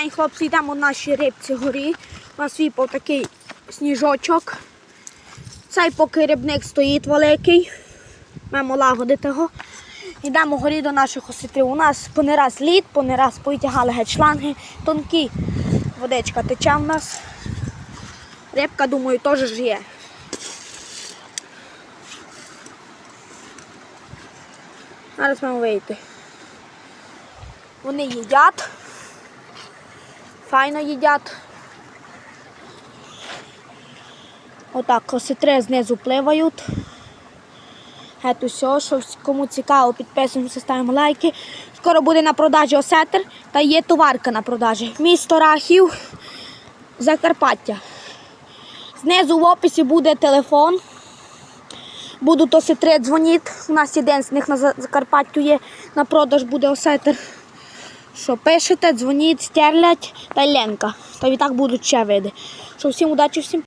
день, хлопці, йдемо в нашій рибці горі. У нас випав такий сніжочок. Цей поки рибник стоїть великий. Маємо лагодити його. Йдемо горі до наших осетрів. У нас по не раз лід, по не раз повитягали геть шланги. Тонкі водичка тече в нас. Рибка, думаю, теж ж є. Зараз маємо вийти. Вони їдять. Файно їдять. Отак осетри знизу пливають. Геть усе, що кому цікаво, підписуємося, ставимо лайки. Скоро буде на продажі осетр та є товарка на продажі. Місто Рахів, Закарпаття. Знизу в описі буде телефон. Будуть осетри дзвонити. У нас один з них на Закарпаттю є на продаж буде осетр. Що пишете, дзвоніть, стерлять та ленка. Та і так будуть ще види. Що всім удачі, всім.